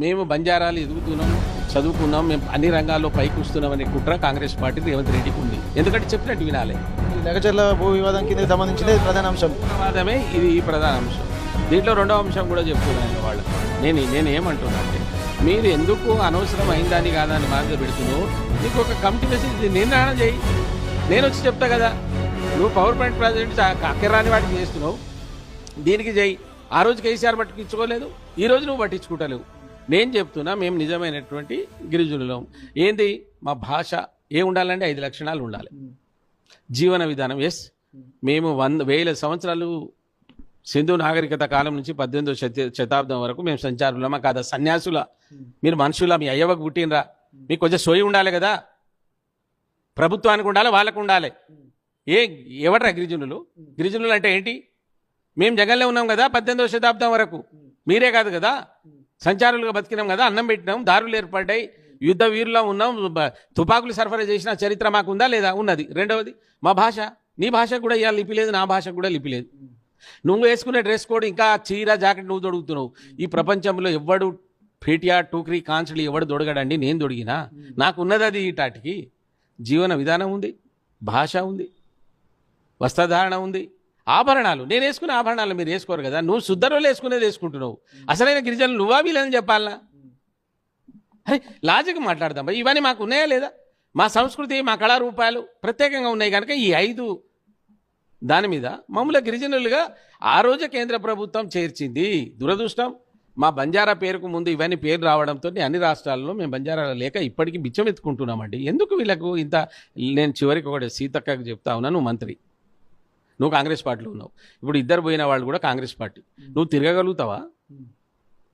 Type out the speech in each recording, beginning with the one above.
మేము బంజారాలు ఎదుగుతున్నాం చదువుకున్నాం మేము అన్ని రంగాల్లో పైకి వస్తున్నాం అనే కుట్ర కాంగ్రెస్ పార్టీ రేవంత్ రెడ్డికి ఉంది. ఎందుకంటే చెప్పినట్టు వినాలి. ఈ లగచర్ల భూ వివాదం కింద సంబంధించిన ప్రధాన అంశం. ప్రమాదమే ఇది ఈ ప్రధాన అంశం. దీంట్లో రెండో అంశం కూడా చెప్తున్నాను వాళ్ళకు నేను నేను ఏమంటున్నా అంటే మీరు ఎందుకు అనవసరం అయిందని కాదని మార్గం పెడుతున్నావు నీకు ఒక కమిటీ వేసి ఇది నిర్ణయం చేయి. నేను వచ్చి చెప్తా కదా నువ్వు పవర్ పాయింట్ ప్రాజెక్ట్ అక్కరాని వాటికి చేస్తున్నావు. దీనికి చేయి. ఆ రోజు కేసీఆర్ పట్టించుకోలేదు ఈ రోజు నువ్వు పట్టించుకుంటలేవు. నేను చెప్తున్నా మేము నిజమైనటువంటి గిరిజనులం. ఏంది? మా భాష ఏ ఉండాలంటే ఐదు లక్షణాలు ఉండాలి. జీవన విధానం ఎస్ మేము వంద వేల సంవత్సరాలు సింధు నాగరికత కాలం నుంచి పద్దెనిమిదో శత శతాబ్దం వరకు మేము సంచారులమా కాదా? సన్యాసుల. మీరు మనుషుల మీ అయ్యవకు పుట్టినరా మీకు కొంచెం సోయి ఉండాలి కదా? ప్రభుత్వానికి ఉండాలి వాళ్ళకు ఉండాలి. ఏ ఎవడరా గిరిజనులు? గిరిజనులు అంటే ఏంటి? మేము జగన్లో ఉన్నాం కదా పద్దెనిమిదవ శతాబ్దం వరకు. మీరే కాదు కదా? సంచారులుగా బతికినాం కదా అన్నం పెట్టినాం దారులు ఏర్పడ్డాయి యుద్ధ వీరులా ఉన్నాం తుపాకులు సరఫరా చేసిన చరిత్ర మాకు ఉందా లేదా ఉన్నది. రెండవది మా భాష నీ భాష కూడా ఇవాళ లిపి లేదు నా భాష కూడా లిపి లేదు నువ్వు వేసుకునే డ్రెస్ కోడ్ ఇంకా చీర జాకెట్ నువ్వు దొడుగుతున్నావు. ఈ ప్రపంచంలో ఎవ్వడు పేటియా టూక్రీ కాన్సులు ఎవడు దొడగడండి నేను దొడిగినా? నాకు ఉన్నది అది ఈటాటికి. జీవన విధానం ఉంది భాష ఉంది వస్త్రధారణ ఉంది ఆభరణాలు. నేను వేసుకునే ఆభరణాలు మీరు వేసుకోరు కదా. నువ్వు శుద్ధరోలు వేసుకునేది వేసుకుంటున్నావు. అసలైన గిరిజనులు నువ్వా వీళ్ళని చెప్పాలనా? అరే లాజిక్ మాట్లాడదాం ఇవన్నీ మాకు ఉన్నాయా లేదా? మా సంస్కృతి మా కళారూపాలు ప్రత్యేకంగా ఉన్నాయి కనుక ఈ ఐదు దాని మీద మమ్మల్ని గిరిజనులుగా ఆ రోజే కేంద్ర ప్రభుత్వం చేర్చింది. దురదృష్టం మా బంజారా పేరుకు ముందు ఇవన్నీ పేరు రావడంతో అన్ని రాష్ట్రాల్లో మేము బంజారా లేక ఇప్పటికీ బిచ్చం ఎత్తుకుంటున్నామండి ఎందుకు వీళ్ళకు ఇంత నేను చివరికి ఒకటి సీతక్కకి చెప్తా ఉన్నా నువ్వు మంత్రి. నువ్వు కాంగ్రెస్ పార్టీలో ఉన్నావు. ఇప్పుడు ఇద్దరు పోయిన వాళ్ళు కూడా కాంగ్రెస్ పార్టీ. నువ్వు తిరగగలుగుతావా?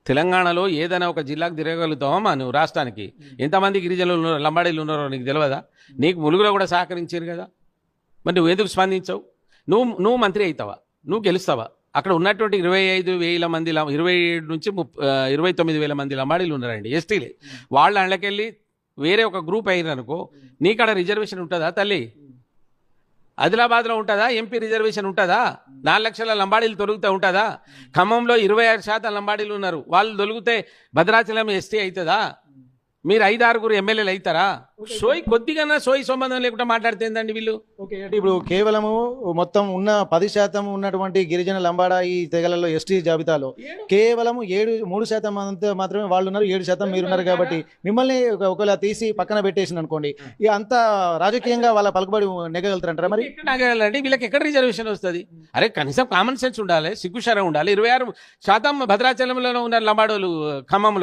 తెలంగాణలో ఏదైనా ఒక జిల్లాకు తిరగగలుగుతావా మా నువ్వు రాష్ట్రానికి? ఎంతమంది గిరిజనులు ఉన్నారో లంబాడీలు ఉన్నారో నీకు తెలియదా నీకు ములుగులో కూడా సహకరించారు కదా. మరి నువ్వు ఎందుకు స్పందించవు? నువ్వు నువ్వు మంత్రి అవుతావా? నువ్వు గెలుస్తావా? అక్కడ ఉన్నటువంటి ఇరవై ఐదు వేల మంది ల ఇరవై ఏడు నుంచి ముప్ ఇరవై తొమ్మిది వేల మంది లంబాడీలు ఉన్నారండి ఎస్టీలే. వాళ్ళ అండ్లకెళ్ళి వేరే ఒక గ్రూప్ అయ్యారు అనుకో నీకాడ రిజర్వేషన్ ఉంటుందా తల్లి? ఆదిలాబాద్లో ఉంటుందా? ఎంపీ రిజర్వేషన్ ఉంటుందా? నాలుగు లక్షల లంబాడీలు తొలుగుతూ ఉంటుందా? ఖమ్మంలో ఇరవై ఆరు శాతం లంబాడీలు ఉన్నారు. వాళ్ళు తొలుగుతే భద్రాచలం ఎస్టీ అవుతుందా? మీరు ఐదు ఆరుగురు ఎమ్మెల్యేలు అవుతారా? సోయి కొద్దిగా సోయి సంబంధం లేకుండా మాట్లాడితే ఏందండి వీళ్ళు? ఓకే అంటే ఇప్పుడు కేవలము మొత్తం ఉన్న పది శాతం ఉన్నటువంటి గిరిజన లంబాడ ఈ తెగలలో ఎస్టీ జాబితాలో కేవలము ఏడు మూడు శాతం అంత మాత్రమే వాళ్ళు ఉన్నారు ఏడు శాతం మీరున్నారు కాబట్టి మిమ్మల్ని ఒక- ఒకవేళ తీసి పక్కన పెట్టేసింది అనుకోండి ఇక అంత రాజకీయంగా వాళ్ళ పలుకుబడి నెగ్గగలుగుతారంటారా మరి? నాగాలండి వీళ్ళకి ఎక్కడ రిజర్వేషన్ వస్తుంది? అరే కనీసం కామన్ సెన్స్ ఉండాలి సిగ్గుశరం ఉండాలి. ఇరవై ఆరు శాతం భద్రాచలంలో ఉన్న లంబాడోలు ఖమ్మంలో.